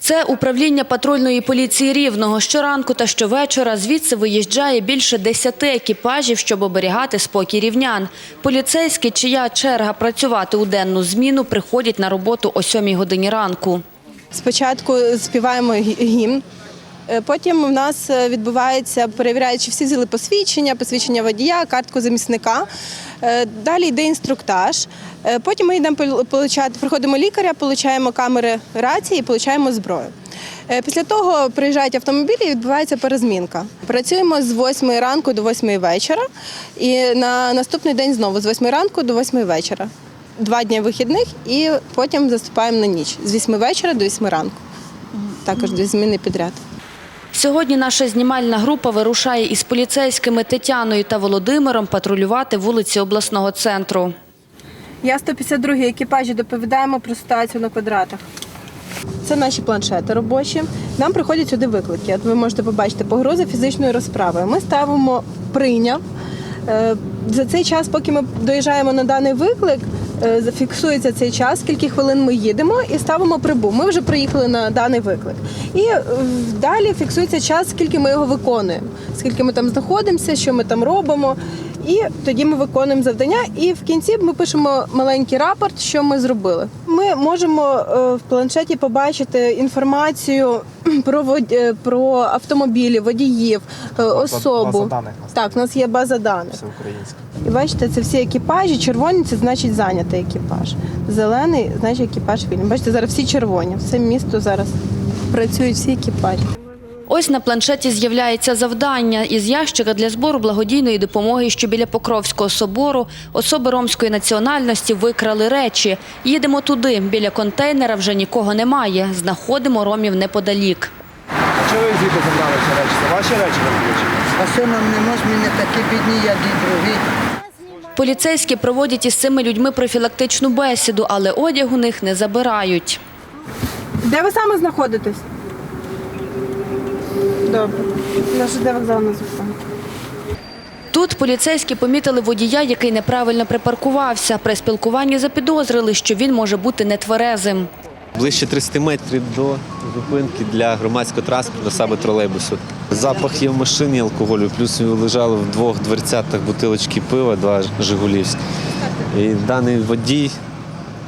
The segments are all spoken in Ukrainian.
Це управління патрульної поліції Рівного. Щоранку та щовечора звідси виїжджає більше десяти екіпажів, щоб оберігати спокій рівнян. Поліцейські, чия черга працювати у денну зміну, приходять на роботу о сьомій годині ранку. Спочатку співаємо гімн. Е, Потім у нас е, відбувається, перевіряють, чи всі взяли посвідчення, посвідчення водія, картку замісника. Е, Далі йде інструктаж. Потім ми йдемо приходимо лікаря, получаємо камери рації, получаємо зброю. Після того приїжджають автомобілі і відбувається перезмінка. Працюємо з 8 ранку до 8 вечора, і на наступний день знову з 8 ранку до 8 вечора. Два дні вихідних і потім заступаємо на ніч з 8 вечора до 8 ранку. Також дві зміни підряд. Сьогодні наша знімальна група вирушає із поліцейськими Тетяною та Володимиром патрулювати вулиці обласного центру. Я 152 екіпажі доповідаємо про ситуацію на квадратах. Це наші планшети робочі. Нам приходять сюди виклики. Ви можете побачити погрози фізичної розправи. Ми ставимо прийняв. Е, За цей час, поки ми доїжджаємо на даний виклик, зафіксується цей час, скільки хвилин ми їдемо, і ставимо прибу. Ми вже приїхали на даний виклик. І е, далі фіксується час, скільки ми його виконуємо, скільки ми там знаходимося, що ми там робимо. І тоді ми виконуємо завдання, і в кінці ми пишемо маленький рапорт, що ми зробили. Ми можемо е, в планшеті побачити інформацію про вод- е, про автомобілі, водіїв, е, особу. база даних у нас Так, у нас є база даних. Все українське. І бачите, це всі екіпажі. Червоні це значить зайнятий екіпаж. Зелений значить екіпаж вільний. Бачите, зараз всі червоні. Все місто зараз працюють всі екіпажі. Ось на планшеті з'являється завдання із ящика для збору благодійної допомоги, що біля Покровського собору особи ромської національності викрали речі. Їдемо туди. Біля контейнера вже нікого немає. Знаходимо ромів неподалік. А чого ви звідти забрали ці речі? Це ваші речі виключені? А що нам не можна, ми не такі бідні, як і другі. Поліцейські проводять із цими людьми профілактичну бесіду, але одяг у них не забирають. Де ви саме знаходитесь? Добре. Наш де вокзал на зупинку. Тут поліцейські помітили водія, який неправильно припаркувався. При спілкуванні запідозрили, що він може бути нетверезим. Ближче 30 метрів до зупинки для громадського транспорту, саме тролейбусу. Запах є в машині алкоголю, плюс лежали в двох дверцятах бутилочки пива, два жигулівські. І даний водій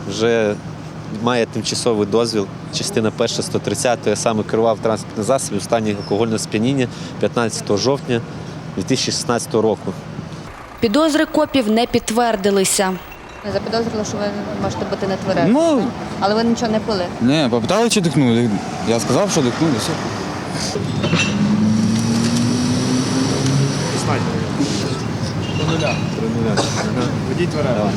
вже має тимчасовий дозвіл. Частина перша 130 я саме керував транспортним засобом у стані алкогольного сп'яніння 15 жовтня 2016 року. Підозри копів не підтвердилися. Не запідозрили, що ви можете бути нетверезим. Ну, Але ви нічого не пили. не, попитали, чи дихнули. Я сказав, що дихнули, все. Водіть тверезо.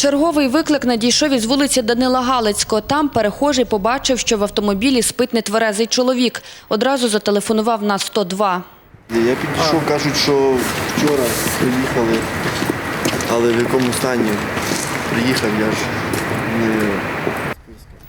Черговий виклик надійшов із вулиці Данила Галицького. Там перехожий побачив, що в автомобілі спить нетверезий чоловік. Одразу зателефонував на 102. Я підійшов, кажуть, що вчора приїхали, але в якому стані приїхав, я ж не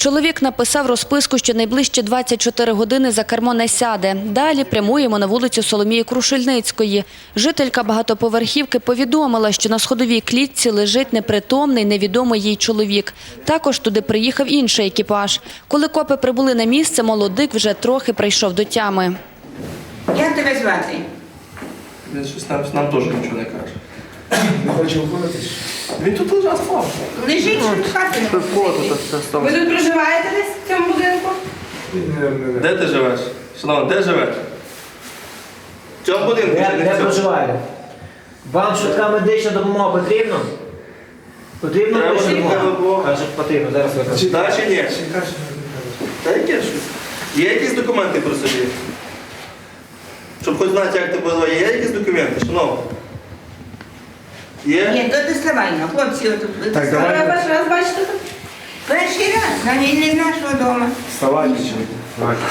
Чоловік написав розписку, що найближчі 24 години за кермо не сяде. Далі прямуємо на вулицю Соломії Крушельницької. Жителька багатоповерхівки повідомила, що на сходовій клітці лежить непритомний невідомий їй чоловік. Також туди приїхав інший екіпаж. Коли копи прибули на місце, молодик вже трохи прийшов до тями. Як тебе звати? Щось нам, нам теж нічого не каже. Не хочу виходити. Він тут лежав спав. Лежить в хаті. Ви тут проживаєте десь в цьому будинку? Де ти живеш? Шановний, де живеш? В цьому будинку в цьому? проживаєте? Вам швидка медична допомога потрібна? Потрібна Треба медична швидка допомога? Каже, потрібно, зараз викликаю. Да чи ні? Та яке ж? Є якісь документи про собі? Щоб хоч знати, як тебе звати, є якісь документи, шановний? Є? Ні, то доставайно. Хлопці, отут. Так, доставайте. давай. перший раз бачите? Перший раз, навіть не з нашого дому. Давайте, вставайте.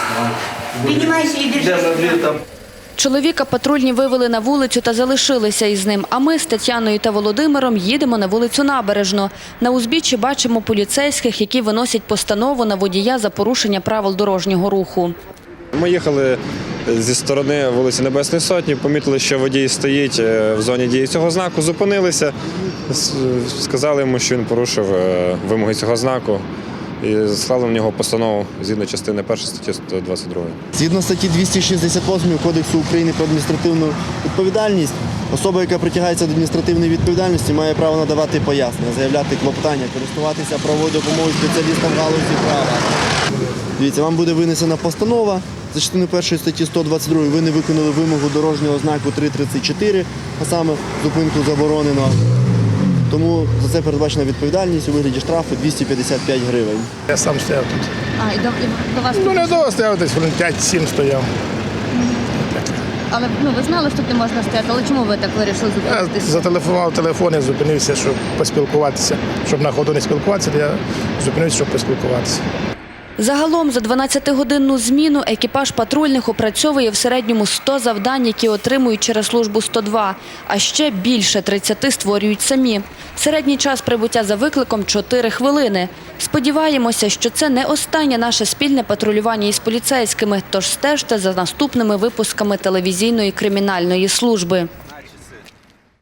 Піднімайся і Де на держи. там? Чоловіка патрульні вивели на вулицю та залишилися із ним. А ми з Тетяною та Володимиром їдемо на вулицю Набережну. На узбіччі бачимо поліцейських, які виносять постанову на водія за порушення правил дорожнього руху. Ми їхали зі сторони вулиці Небесної Сотні, помітили, що водій стоїть е, в зоні дії цього знаку, зупинилися, сказали йому, що він порушив е, вимоги цього знаку. і склали в нього постанову згідно частини 1 статті 122. Згідно статті 268 Кодексу України про адміністративну відповідальність, особа, яка притягається до адміністративної відповідальності, має право надавати пояснення, заявляти клопотання, користуватися правовою допомогою спеціалістам галузі права. Дивіться, вам буде винесена постанова за частиною першої статті 122. Ви не виконали вимогу дорожнього знаку 334, а саме зупинку заборонено. Тому за це передбачена відповідальність у вигляді штрафу 255 гривень. Я сам стояв тут. А, і до, і до вас Ну, тут- не довго стояв, десь хвилин 5-7 стояв. Але ну, ви знали, що тут не можна стояти, але чому ви так вирішили Я зупинитися? зателефонував телефон і зупинився, щоб поспілкуватися. Щоб на ходу не спілкуватися, я зупинився, щоб поспілкуватися. Загалом за 12-годинну зміну екіпаж патрульних опрацьовує в середньому 100 завдань, які отримують через службу 102, а ще більше 30 створюють самі. Середній час прибуття за викликом – 4 хвилини. Сподіваємося, що це не останнє наше спільне патрулювання із поліцейськими, тож стежте за наступними випусками телевізійної кримінальної служби.